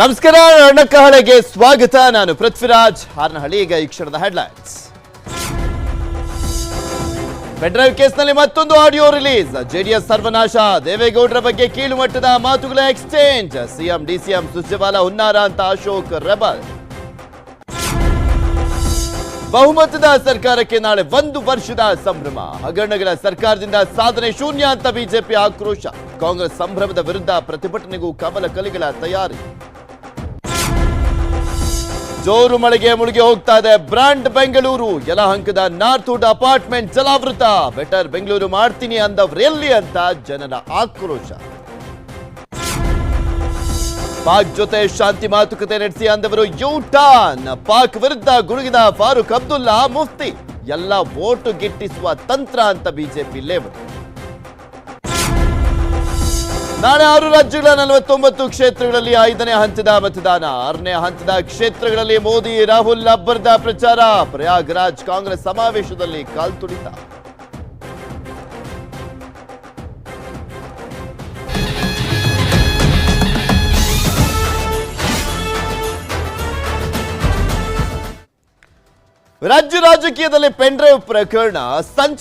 ನಮಸ್ಕಾರ ಅಣ್ಣಕಹಳೆಗೆ ಸ್ವಾಗತ. ನಾನು ಪೃಥ್ವಿರಾಜ್. ಹಾರನಹಳ್ಳಿ ಈಗ ಈ ಕ್ಷಣದ ಹೆಡ್ಲೈನ್ಸ್ ಪೆಡ್ರೈವ್ ಕೇಸ್ನಲ್ಲಿ ಮತ್ತೊಂದು ಆಡಿಯೋ ರಿಲೀಸ್ ಜೆಡಿಎಸ್ ಸರ್ವನಾಶ. ದೇವೇಗೌಡರ ಬಗ್ಗೆ ಕೀಳು ಮಟ್ಟದ ಮಾತುಗಳ ಎಕ್ಸ್ಚೇಂಜ್ ಸಿಎಂ, ಡಿಸಿಎಂ ಸುರ್ಜೇವಾಲಾ, ಹುನ್ನಾರ ಅಂತ ಅಶೋಕ್ ರೆಬಲ್. ಬಹುಮತದ ಸರ್ಕಾರಕ್ಕೆ ನಾಳೆ ಒಂದು ವರ್ಷದ ಸಂಭ್ರಮ. ಹಗರಣಗಳ ಸರ್ಕಾರದಿಂದ ಸಾಧನೆ ಶೂನ್ಯ ಅಂತ ಬಿಜೆಪಿ ಆಕ್ರೋಶ. ಕಾಂಗ್ರೆಸ್ ಸಂಭ್ರಮದ ವಿರುದ್ಧ ಪ್ರತಿಭಟನೆಗೂ ಕಮಲ ಕಲಿಗಳ ತಯಾರಿ. ಜೋರು ಮಳೆಗೆ ಮುಳುಗಿ ಹೋಗ್ತಾ ಇದೆ. ಬ್ರಾಂಡ್ ಬೆಂಗಳೂರು, ಯಲಹಂಕದ ನಾರ್ತ್ ವುಡ್ ಅಪಾರ್ಟ್ಮೆಂಟ್ ಜಲಾವೃತ. ಬೆಟರ್ ಬೆಂಗಳೂರು ಮಾಡ್ತೀನಿ ಅಂದವ್ರೆಲ್ಲಿ ಅಂತ ಜನರ ಆಕ್ರೋಶ. ಪಾಕ್ ಜೊತೆ ಶಾಂತಿ ಮಾತುಕತೆ ನಡೆಸಿ ಅಂದವರು ಯೂಟಾನ್ ಪಾಕ್ ವಿರುದ್ಧ ಗುಡುಗಿದ ಫಾರೂಕ್ ಅಬ್ದುಲ್ಲಾ ಮುಫ್ತಿ. ಎಲ್ಲ ವೋಟು ಗಿಟ್ಟಿಸುವ ತಂತ್ರ ಅಂತ ಬಿಜೆಪಿ ಲೇವಡಿ ನಾಳೆ ಆರು ರಾಜ್ಯಗಳ ನಲವತ್ತೊಂಬತ್ತು ಕ್ಷೇತ್ರಗಳಲ್ಲಿ ಐದನೇ ಹಂತದ ಮತದಾನ, ಆರನೇ ಹಂತದ ಕ್ಷೇತ್ರಗಳಲ್ಲಿ ಮೋದಿ, ರಾಹುಲ್ ಅಬ್ಬರದ ಪ್ರಚಾರ, ಪ್ರಯಾಗ್ರಾಜ್ ಕಾಂಗ್ರೆಸ್ ಸಮಾವೇಶದಲ್ಲಿ ಕಾಲ್ತುಳಿತ ರಾಜ್ಯ ರಾಜಕೀಯದಲ್ಲಿ ಪೆಂಡ್ರೈವ್ ಪ್ರಕರಣ ಸಂಚ